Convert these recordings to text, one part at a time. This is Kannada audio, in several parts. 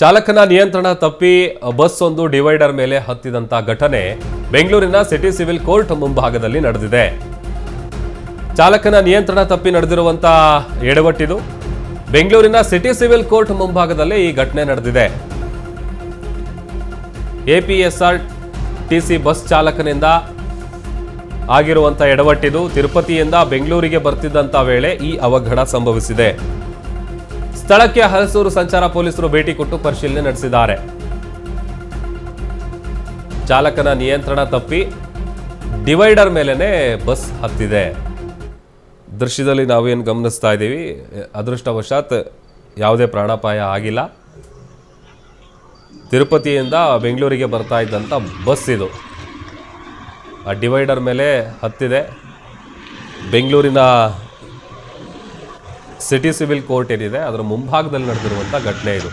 ಚಾಲಕನ ನಿಯಂತ್ರಣ ತಪ್ಪಿ ಬಸ್ ಒಂದು ಡಿವೈಡರ್ ಮೇಲೆ ಹತ್ತಿದಂತ ಘಟನೆ ಬೆಂಗಳೂರಿನ ಸಿಟಿ ಸಿವಿಲ್ ಕೋರ್ಟ್ ಮುಂಭಾಗದಲ್ಲಿ ನಡೆದಿದೆ. ಚಾಲಕನ ನಿಯಂತ್ರಣ ತಪ್ಪಿ ನಡೆದಿರುವಂತ ಎಡವಟ್ಟಿದು ಬೆಂಗಳೂರಿನ ಸಿಟಿ ಸಿವಿಲ್ ಕೋರ್ಟ್ ಮುಂಭಾಗದಲ್ಲಿ ಈ ಘಟನೆ ನಡೆದಿದೆ. ಎಪಿಎಸ್ಆರ್ ಟಿಸಿ ಬಸ್ ಚಾಲಕನಿಂದ ಆಗಿರುವಂತ ಎಡವಟ್ಟಿದು ತಿರುಪತಿಯಿಂದ ಬೆಂಗಳೂರಿಗೆ ಬರ್ತಿದ್ದಂತ ವೇಳೆ ಈ ಅವಘಡ ಸಂಭವಿಸಿದೆ. ಸ್ಥಳಕ್ಕೆ ಹಲಸೂರು ಸಂಚಾರ ಪೊಲೀಸರು ಭೇಟಿ ಕೊಟ್ಟು ಪರಿಶೀಲನೆ ನಡೆಸಿದ್ದಾರೆ. ಚಾಲಕನ ನಿಯಂತ್ರಣ ತಪ್ಪಿ ಡಿವೈಡರ್ ಮೇಲೇನೆ ಬಸ್ ಹತ್ತಿದೆ. ದೃಶ್ಯದಲ್ಲಿ ನಾವೇನು ಗಮನಿಸ್ತಾ ಇದ್ದೀವಿ, ಅದೃಷ್ಟವಶಾತ್ ಯಾವುದೇ ಪ್ರಾಣಾಪಾಯ ಆಗಿಲ್ಲ. ತಿರುಪತಿಯಿಂದ ಬೆಂಗಳೂರಿಗೆ ಬರ್ತಾ ಇದ್ದಂಥ ಬಸ್ ಇದು. ಆ ಡಿವೈಡರ್ ಮೇಲೆ ಹತ್ತಿದೆ. ಬೆಂಗಳೂರಿನ ಸಿಟಿ ಸಿವಿಲ್ ಕೋರ್ಟ್ ಏನಿದೆ, ಅದರ ಮುಂಭಾಗದಲ್ಲಿ ನಡೆದಿರುವಂತ ಘಟನೆ ಇದು.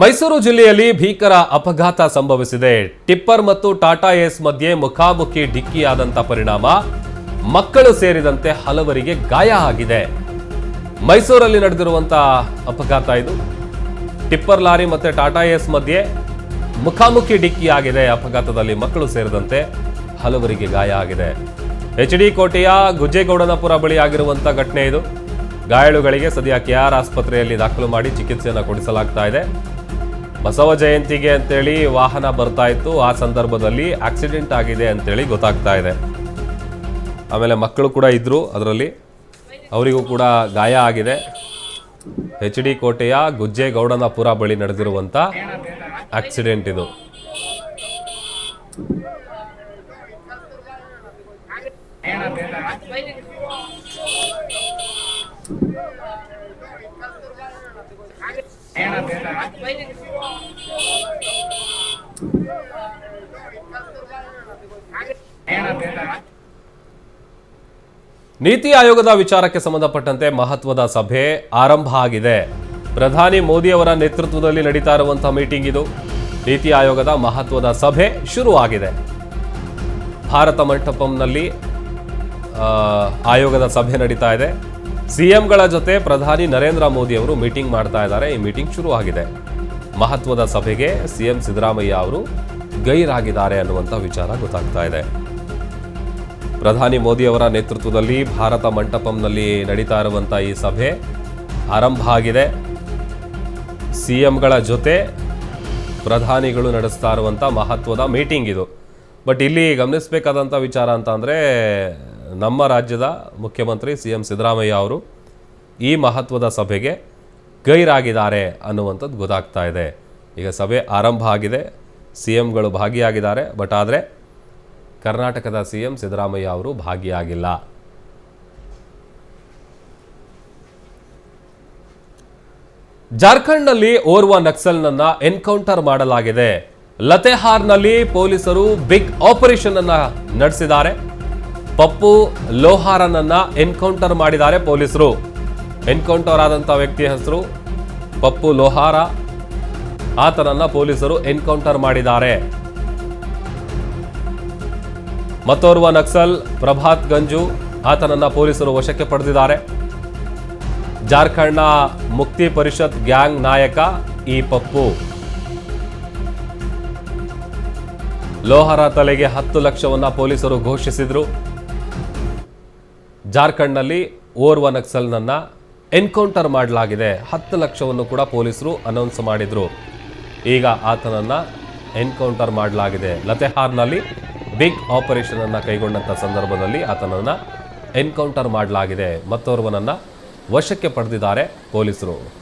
ಮೈಸೂರು ಜಿಲ್ಲೆಯಲ್ಲಿ ಭೀಕರ ಅಪಘಾತ ಸಂಭವಿಸಿದೆ. ಟಿಪ್ಪರ್ ಮತ್ತು ಟಾಟಾ ಏಸ್ ಮಧ್ಯೆ ಮುಖಾಮುಖಿ ಡಿಕ್ಕಿಯಾದಂಥ ಪರಿಣಾಮ. ಮಕ್ಕಳು ಸೇರಿದಂತೆ ಹಲವರಿಗೆ ಗಾಯ ಆಗಿದೆ. ಮೈಸೂರಲ್ಲಿ ನಡೆದಿರುವಂತಹ ಅಪಘಾತ ಇದು. ಟಿಪ್ಪರ್ ಲಾರಿ ಮತ್ತೆ ಟಾಟಾ ಏಸ್ ಮಧ್ಯೆ ಮುಖಾಮುಖಿ ಡಿಕ್ಕಿ ಆಗಿದೆ ಅಪಘಾತದಲ್ಲಿ ಮಕ್ಕಳು ಸೇರಿದಂತೆ. ಹಲವರಿಗೆ ಗಾಯ ಆಗಿದೆ. ಎಚ್ ಡಿ ಕೋಟೆಯ ಗುಜ್ಜೇಗೌಡನಪುರ ಬಳಿ ಆಗಿರುವಂತ ಘಟನೆ ಇದು. ಗಾಯಾಳುಗಳಿಗೆ ಸದ್ಯ ಕೆಆರ್ ಆಸ್ಪತ್ರೆಯಲ್ಲಿ ದಾಖಲು ಮಾಡಿ ಚಿಕಿತ್ಸೆಯನ್ನು ಕೊಡಿಸಲಾಗ್ತಾ ಇದೆ. ಬಸವ ಜಯಂತಿಗೆ ಅಂತೇಳಿ ವಾಹನ ಬರ್ತಾ ಇತ್ತು. ಆ ಸಂದರ್ಭದಲ್ಲಿ ಆಕ್ಸಿಡೆಂಟ್ ಆಗಿದೆ ಅಂತೇಳಿ ಗೊತ್ತಾಗ್ತಾ ಇದೆ. ಆಮೇಲೆ ಮಕ್ಕಳು ಕೂಡ ಇದ್ರು ಅದರಲ್ಲಿ. ಅವರಿಗೂ ಕೂಡ ಗಾಯ ಆಗಿದೆ. ಎಚ್ ಡಿ ಕೋಟೆಯ ಗುಜ್ಜೇಗೌಡನಪುರ ಬಳಿ ನಡೆದಿರುವಂಥ ಆಕ್ಸಿಡೆಂಟ್ ಇದು. ನೀತಿ ಆಯೋಗದ ವಿಚಾರಕ್ಕೆ ಸಂಬಂಧಪಟ್ಟಂತೆ ಮಹತ್ವದ ಸಭೆ ಆರಂಭ ಆಗಿದೆ. ಪ್ರಧಾನಿ ಮೋದಿಯವರ ನೇತೃತ್ವದಲ್ಲಿ ನಡೀತಾ ಇರುವಂತಹ ಮೀಟಿಂಗ್ ಇದು. ನೀತಿ ಆಯೋಗದ ಮಹತ್ವದ ಸಭೆ ಶುರುವಾಗಿದೆ. ಭಾರತ ಮಂಟಪಂನಲ್ಲಿ ಆಯೋಗದ ಸಭೆ ನಡೀತಾ ಇದೆ. ಸಿಎಂಗಳ ಜೊತೆ ಪ್ರಧಾನಿ ನರೇಂದ್ರ ಮೋದಿ ಅವರು ಮೀಟಿಂಗ್ ಮಾಡ್ತಾ ಇದ್ದಾರೆ. ಈ ಮೀಟಿಂಗ್ ಶುರು ಆಗಿದೆ ಮಹತ್ವದ ಸಭೆಗೆ ಸಿಎಂ ಸಿದ್ದರಾಮಯ್ಯ ಅವರು ಗೈರಾಗಿದ್ದಾರೆ ಅನ್ನುವಂಥ ವಿಚಾರ ಗೊತ್ತಾಗ್ತಾ ಇದೆ. ಪ್ರಧಾನಿ ಮೋದಿ ಅವರ ನೇತೃತ್ವದಲ್ಲಿ ಭಾರತ ಮಂಟಪಂನಲ್ಲಿ ನಡೀತಾ ಇರುವಂಥ ಈ ಸಭೆ ಆರಂಭ ಆಗಿದೆ. ಸಿಎಂಗಳ ಜೊತೆ ಪ್ರಧಾನಿಗಳು ನಡೆಸ್ತಾ ಇರುವಂಥ ಮಹತ್ವದ ಮೀಟಿಂಗ್ ಇದು. ಬಟ್ ಇಲ್ಲಿ ಗಮನಿಸಬೇಕಾದಂಥ ವಿಚಾರ ಅಂತ ಅಂದರೆ ನಮ್ಮ ರಾಜ್ಯದ ಮುಖ್ಯಮಂತ್ರಿ ಸಿ ಎಂ ಸಿದ್ದರಾಮಯ್ಯ ಅವರು ಈ ಮಹತ್ವದ ಸಭೆಗೆ ಗೈರಾಗಿದ್ದಾರೆ ಅನ್ನುವಂಥದ್ದು ಗೊತ್ತಾಗ್ತಾ ಇದೆ. ಈಗ ಸಭೆ ಆರಂಭ ಆಗಿದೆ. ಸಿ ಎಂಗಳು ಭಾಗಿಯಾಗಿದ್ದಾರೆ. ಬಟ್ ಆದರೆ ಕರ್ನಾಟಕದ ಸಿ ಎಂ ಸಿದ್ದರಾಮಯ್ಯ ಅವರು ಭಾಗಿಯಾಗಿಲ್ಲ. ಜಾರ್ಖಂಡ್ನಲ್ಲಿ ಓರ್ವ ನಕ್ಸಲ್ನನ್ನ ಎನ್ಕೌಂಟರ್ ಮಾಡಲಾಗಿದೆ. ಲತೆಹಾರ್ನಲ್ಲಿ ಪೊಲೀಸರು ಬಿಗ್ ಆಪರೇಷನ್ ಅನ್ನ ನಡೆಸಿದ್ದಾರೆ. ಪಪ್ಪು ಲೋಹಾರನನ್ನ ಎನ್ಕೌಂಟರ್ ಮಾಡಿದ್ದಾರೆ ಪೊಲೀಸರು. ಎನ್ಕೌಂಟರ್ ಆದಂಥ ವ್ಯಕ್ತಿಯ ಹೆಸರು ಪಪ್ಪು ಲೋಹಾರ. ಆತನನ್ನ ಪೊಲೀಸರು ಎನ್ಕೌಂಟರ್ ಮಾಡಿದ್ದಾರೆ. ಮತ್ತೋರ್ವ ನಕ್ಸಲ್ ಪ್ರಭಾತ್ ಗಂಜು ಆತನನ್ನ ಪೊಲೀಸರು ವಶಕ್ಕೆ ಪಡೆದಿದ್ದಾರೆ. ಜಾರ್ಖಂಡ್ನ ಮುಕ್ತಿ ಪರಿಷತ್ ಗ್ಯಾಂಗ್ ನಾಯಕ ಈ ಪಪ್ಪು. ಲೋಹರ ತಲೆಗೆ ಹತ್ತು ಲಕ್ಷವನ್ನು ಪೊಲೀಸರು ಘೋಷಿಸಿದ್ರು. ಜಾರ್ಖಂಡ್ನಲ್ಲಿ ಓರ್ವ ನಕ್ಸಲ್ನನ್ನ ಎನ್ಕೌಂಟರ್ ಮಾಡಲಾಗಿದೆ. ಹತ್ತು ಲಕ್ಷವನ್ನು ಕೂಡ ಪೊಲೀಸರು ಅನೌನ್ಸ್ ಮಾಡಿದರು. ಈಗ ಆತನನ್ನ ಎನ್ಕೌಂಟರ್ ಮಾಡಲಾಗಿದೆ. ಲತೆಹಾರ್ನಲ್ಲಿ ಬಿಗ್ ಆಪರೇಷನ್ ಕೈಗೊಂಡಂಥ ಸಂದರ್ಭದಲ್ಲಿ ಆತನನ್ನ ಎನ್ಕೌಂಟರ್ ಮಾಡಲಾಗಿದೆ. ಮತ್ತೋರ್ವನನ್ನ ವಶಕ್ಕೆ ಪಡೆದಿದ್ದಾರೆ ಪೊಲೀಸರು.